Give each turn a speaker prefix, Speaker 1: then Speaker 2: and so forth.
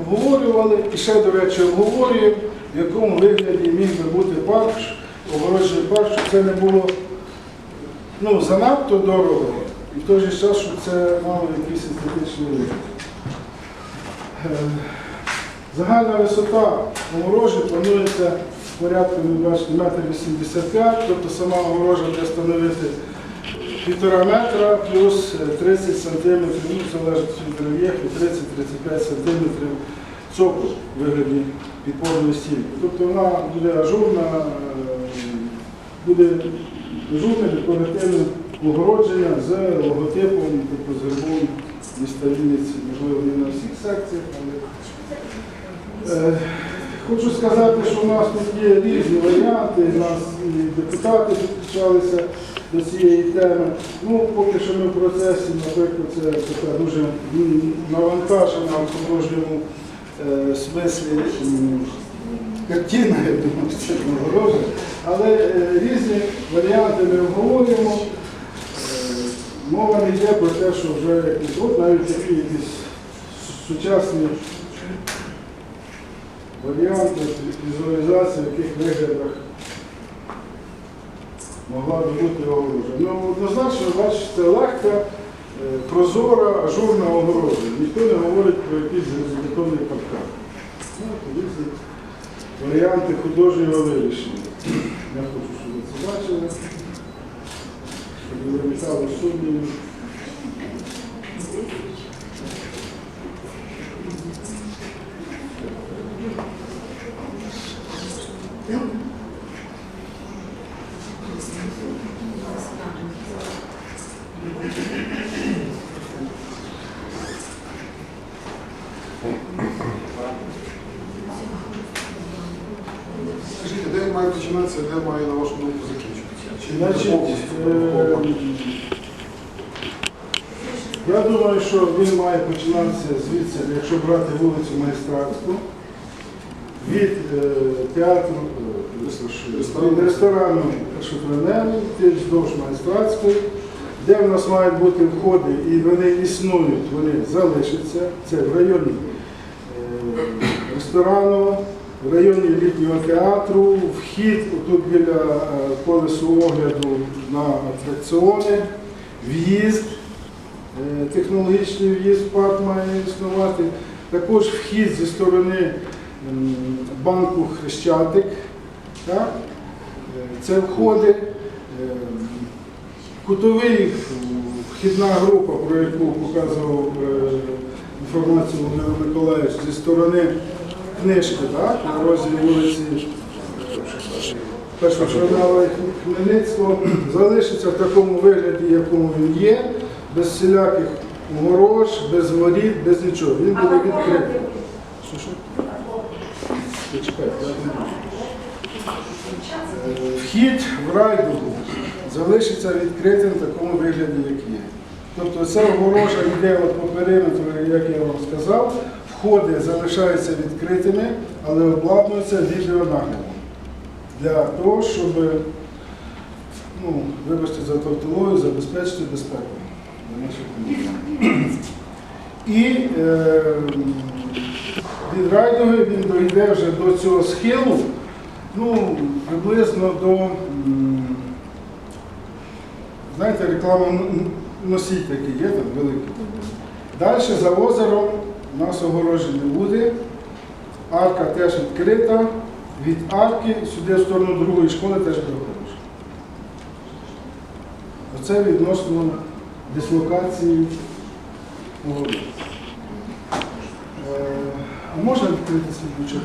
Speaker 1: обговорювали. І ще, до речі, обговорюємо, в якому вигляді міг би бути парк, огороджений парк, щоб це не було ну, занадто дорого, і в той же час, щоб це мало якийсь естетичний вигляд. Е, Загальна висота огорожі планується порядку, ви бачите, метр 85, тобто сама огорожа буде становити півтора метра плюс е, 30 сантиметрів, ну, залежить від рельєфу, 30-35 сантиметрів в вигляді підпорної стінки. Тобто вона буде ажурна, е, буде ажурне декоративне огородження з логотипом, тобто з гербом міста Вінниці, можливо, не на всіх секціях, але Е, Хочу сказати, що у нас тут є різні варіанти, у нас і депутати підключалися до цієї теми. Ну, поки що ми в процесі, наприклад, це така дуже навантажена в художньому е, смислі картина, я думаю, це нагорожа. Але е, різні варіанти ми обговорюємо. Е, Мова не йде про те, що вже навіть такі якісь сучасні варіанти візуалізації, в яких виглядах могла би бути огорожа. Ну, однозначно, бачите, легка, е, прозора, ажурна огорожа. Ніхто не говорить про якийсь залізобетонний паркан. Ну, варіанти художнього вирішення. Я хочу, щоб ви це бачили, щоб не виникало сумнівів.
Speaker 2: Скажіть, де він має починатися, де має, на вашу думку, закінчитися? Чи
Speaker 1: Значить,
Speaker 2: повністю
Speaker 1: е. Я думаю, що він має починатися звідси, якщо брати вулицю Майстратську, від е, театру, е,
Speaker 2: Ресторану.
Speaker 1: від ресторану Шуфренелі, вздовж Майстратської, де в нас мають бути входи, і вони існують, вони залишаться. Це в районі е, ресторану, в районі літнього театру, вхід тут біля е, колесу огляду на атракціони, в'їзд. Е, Технологічний в'їзд парк має існувати. Також вхід зі сторони банку Хрещатик. Так? Е, Це входи. Кутовий вхідна група, про яку показував інформацію Володимир Миколаївич, зі сторони книжки, так? на розі вулиці першого журналу Хмельницького, залишиться в такому вигляді, якому він є, без всіляких огорож, без воріт, без нічого. Він буде відкритий. Е, Вхід в райдугу залишиться відкритим в такому вигляді, як є. Тобто ця огорожа йде по периметру, як я вам сказав, входи залишаються відкритими, але обладнуються відеонаглядом. Для того, щоб, ну, вибачте за тавтологію, забезпечити безпеку для наших громадян. І е, від райдуги він дойде вже до цього схилу, ну, приблизно до, знаєте, реклама носій такий є там великий. Далі за озером у нас огорожі буде. Арка теж відкрита. Від арки сюди в сторону другої школи теж буде огорожа. Оце відносно дислокації огорожі. Е, А можна відкрити свій ключок?